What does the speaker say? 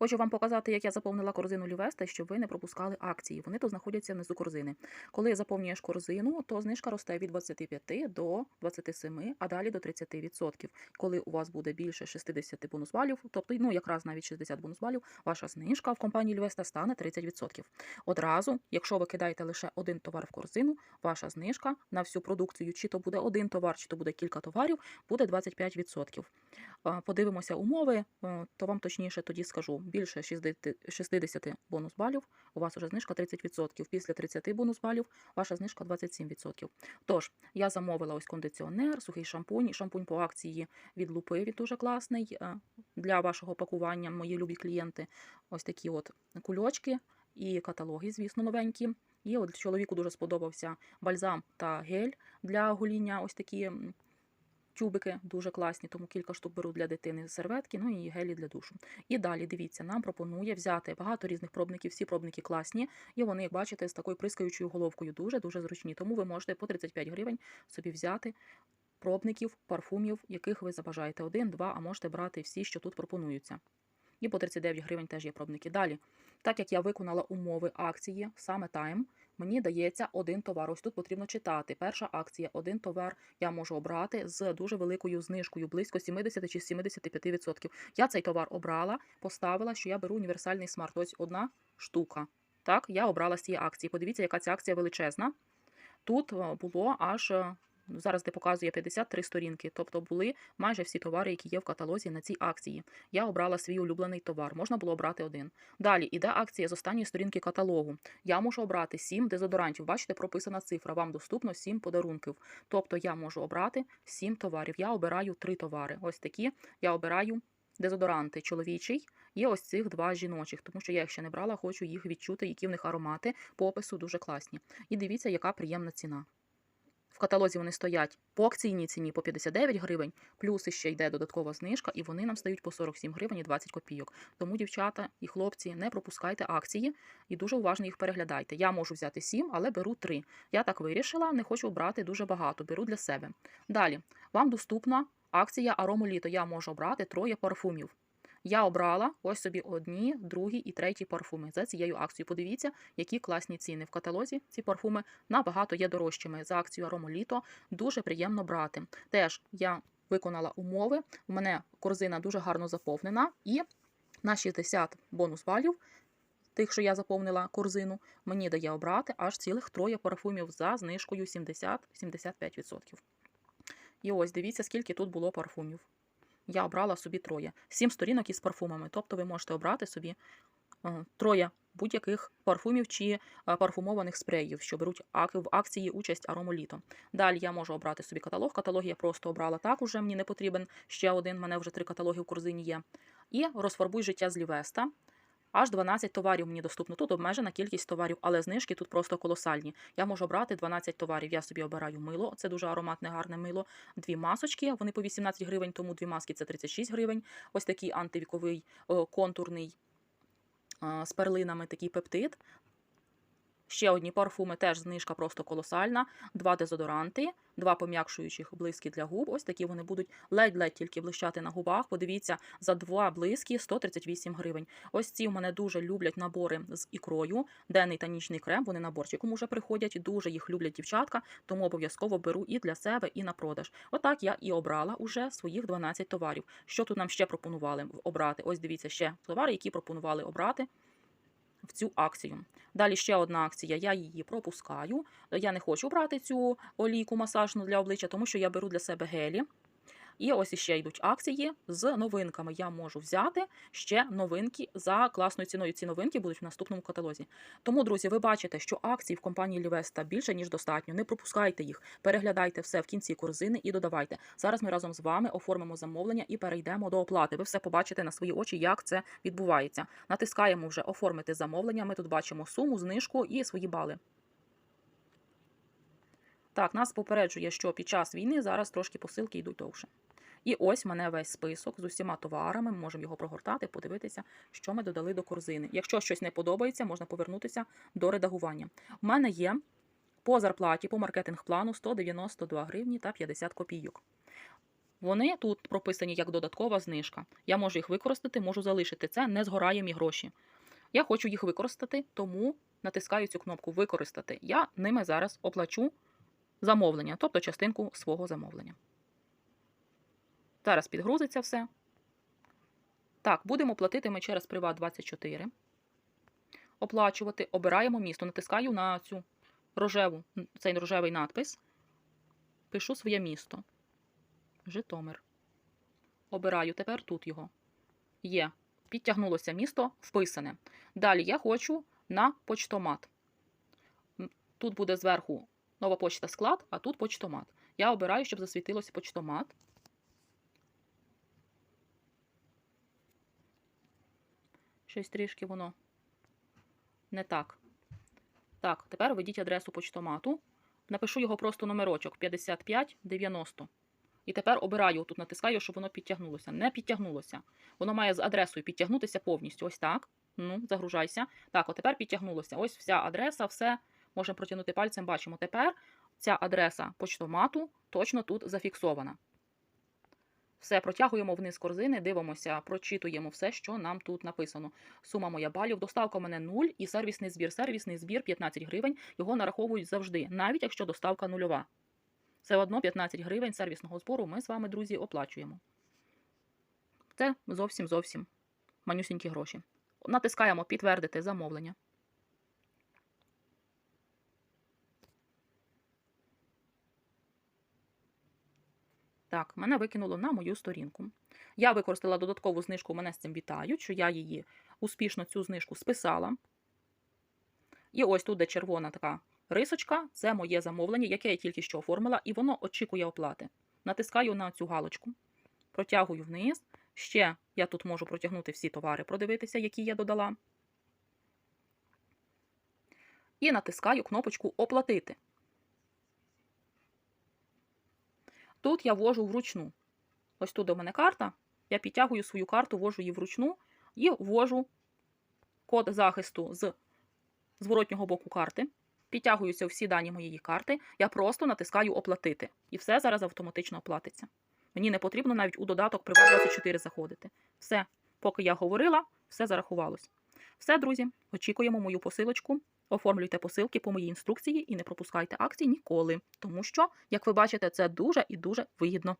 Хочу вам показати, як я заповнила корзину Лівеста, щоб ви не пропускали акції. Вони тут знаходяться внизу корзини. Коли заповнюєш корзину, то знижка росте від 25 до 27, а далі до 30%. Коли у вас буде більше 60 бонус балів, тобто ну якраз навіть 60 бонус балів, ваша знижка в компанії Лівеста стане 30%. Одразу, якщо ви кидаєте лише один товар в корзину, ваша знижка на всю продукцію, чи то буде один товар, чи то буде кілька товарів, буде 25%. Е, Подивимося умови, е, то вам точніше тоді скажу. Більше 60 60 бонус балів, у вас вже знижка 30%. Після 30 бонус балів ваша знижка 27%. Тож, я замовила ось кондиціонер, сухий шампунь, шампунь по акції від лупи, він дуже класний е, для вашого пакування, мої любі клієнти. Ось такі от кульочки і каталоги, звісно, новенькі. І от чоловіку дуже сподобався бальзам та гель для гоління. Ось такі тюбики дуже класні, тому кілька штук беру для дитини серветки, ну і гелі для душу. І далі дивіться, нам пропонує взяти багато різних пробників. Всі пробники класні, і вони, як бачите, з такою прискаючою головкою дуже дуже зручні. Тому ви можете по 35 гривень собі взяти. Пробників, парфумів, яких ви забажаєте один, два, а можете брати всі, що тут пропонуються. І по 39 гривень теж є пробники. Далі, так як я виконала умови акції саме тайм, мені дається один товар. Ось тут потрібно читати. Перша акція, один товар я можу обрати з дуже великою знижкою, близько 70 чи 75%. Я цей товар обрала, поставила, що я беру універсальний смарт. Ось одна штука. Так, я обрала з цієї акції. Подивіться, яка ця акція величезна. Тут е, було аж. Зараз де показує 53 сторінки, тобто були майже всі товари, які є в каталозі на цій акції. Я обрала свій улюблений товар, можна було обрати один. Далі іде акція з останньої сторінки каталогу. Я можу обрати 7 дезодорантів. Бачите, прописана цифра. Вам доступно 7 подарунків. Тобто я можу обрати 7 товарів. Я обираю 3 товари. Ось такі. Я обираю дезодоранти чоловічий і ось цих два жіночих, тому що я їх ще не брала, хочу їх відчути, які в них аромати по опису дуже класні. І дивіться, яка приємна ціна. В каталозі вони стоять по акційній ціні по 59 гривень, плюс ще йде додаткова знижка, і вони нам стають по 47 гривень і 20 копійок. Тому, дівчата і хлопці, не пропускайте акції і дуже уважно їх переглядайте. Я можу взяти 7, але беру 3. Я так вирішила, не хочу брати дуже багато, беру для себе. Далі, вам доступна акція Аромоліто. Я можу обрати троє парфумів. Я обрала ось собі одні, другі і треті парфуми за цією акцією. Подивіться, які класні ціни в каталозі. Ці парфуми набагато є дорожчими. За акцію Аромоліто дуже приємно брати. Теж я виконала умови. У мене корзина дуже гарно заповнена, і на 60 бонус балів. Тих, що я заповнила корзину, мені дає обрати аж цілих троє парфумів за знижкою 70-75%. І ось дивіться, скільки тут було парфумів. Я обрала собі троє. Сім сторінок із парфумами. Тобто ви можете обрати собі е, троє будь-яких парфумів чи е, парфумованих спреїв, що беруть в акції участь аромоліто. Далі я можу обрати собі каталог. Каталог я просто обрала так уже, мені не потрібен ще один, в мене вже три каталоги в корзині є. І розфарбуй життя з Лівеста. Аж 12 товарів мені доступно. Тут обмежена кількість товарів, але знижки тут просто колосальні. Я можу обрати 12 товарів. Я собі обираю мило, це дуже ароматне, гарне мило. Дві масочки, вони по 18 гривень, тому дві маски це 36 гривень. Ось такий антивіковий контурний з перлинами такий пептид. Ще одні парфуми, теж знижка просто колосальна. Два дезодоранти, два пом'якшуючих блиски для губ. Ось такі вони будуть ледь-ледь тільки блищати на губах. Подивіться, за два блиски 138 гривень. Ось ці в мене дуже люблять набори з ікрою, денний та нічний крем. Вони наборчиком уже приходять. Дуже їх люблять дівчатка, тому обов'язково беру і для себе, і на продаж. Отак я і обрала уже своїх 12 товарів. Що тут нам ще пропонували обрати? Ось дивіться ще товари, які пропонували обрати в цю акцію. Далі ще одна акція, я її пропускаю. Я не хочу брати цю олійку масажну для обличчя, тому що я беру для себе гелі. І ось іще йдуть акції з новинками. Я можу взяти ще новинки за класною ціною. Ці новинки будуть в наступному каталозі. Тому, друзі, ви бачите, що акцій в компанії Лівеста більше ніж достатньо. Не пропускайте їх, переглядайте все в кінці корзини і додавайте. Зараз ми разом з вами оформимо замовлення і перейдемо до оплати. Ви все побачите на свої очі, як це відбувається. Натискаємо вже оформити замовлення. Ми тут бачимо суму, знижку і свої бали. Так, нас попереджує, що під час війни зараз трошки посилки йдуть довше. І ось в мене весь список з усіма товарами. Ми можемо його прогортати, подивитися, що ми додали до корзини. Якщо щось не подобається, можна повернутися до редагування. У мене є по зарплаті, по маркетинг-плану 192 гривні та 50 копійок. Вони тут прописані як додаткова знижка. Я можу їх використати, можу залишити. Це не згорає мій гроші. Я хочу їх використати, тому натискаю цю кнопку Використати. Я ними зараз оплачу замовлення, тобто частинку свого замовлення. Зараз підгрузиться все. Так, будемо платити ми через Приват24. Оплачувати. Обираємо місто. Натискаю на цю рожеву, цей рожевий надпис. Пишу своє місто. Житомир. Обираю тепер тут його. Є. Підтягнулося місто, вписане. Далі я хочу на почтомат. Тут буде зверху нова почта склад, а тут почтомат. Я обираю, щоб засвітилося почтомат. Щось трішки воно не так. Так, тепер введіть адресу почтомату. Напишу його просто номерочок 5590. І тепер обираю, тут натискаю, щоб воно підтягнулося. Не підтягнулося. Воно має з адресою підтягнутися повністю. Ось так. Ну, загружайся. Так, от тепер підтягнулося. Ось вся адреса, все. Можемо протягнути пальцем, бачимо. Тепер ця адреса почтомату точно тут зафіксована. Все, протягуємо вниз корзини, дивимося, прочитуємо все, що нам тут написано. Сума моя балів, доставка у мене 0 і сервісний збір. Сервісний збір 15 гривень. Його нараховують завжди, навіть якщо доставка нульова. Все одно 15 гривень сервісного збору ми з вами, друзі, оплачуємо. Це зовсім зовсім манюсінькі гроші. Натискаємо підтвердити замовлення. Так, мене викинуло на мою сторінку. Я використала додаткову знижку, мене з цим вітають, що я її успішно цю знижку списала. І ось тут, де червона така рисочка, це моє замовлення, яке я тільки що оформила, і воно очікує оплати. Натискаю на цю галочку, протягую вниз. Ще я тут можу протягнути всі товари, продивитися, які я додала. І натискаю кнопочку Оплатити. Тут я ввожу вручну. Ось тут у мене карта. Я підтягую свою карту, ввожу її вручну і ввожу код захисту з зворотнього боку карти. Підтягуються всі дані моєї карти. Я просто натискаю Оплатити. І все зараз автоматично оплатиться. Мені не потрібно навіть у додаток Приват24 заходити. Все, поки я говорила, все зарахувалось. Все, друзі, очікуємо мою посилочку. Оформлюйте посилки по моїй інструкції і не пропускайте акцій ніколи, тому що, як ви бачите, це дуже і дуже вигідно.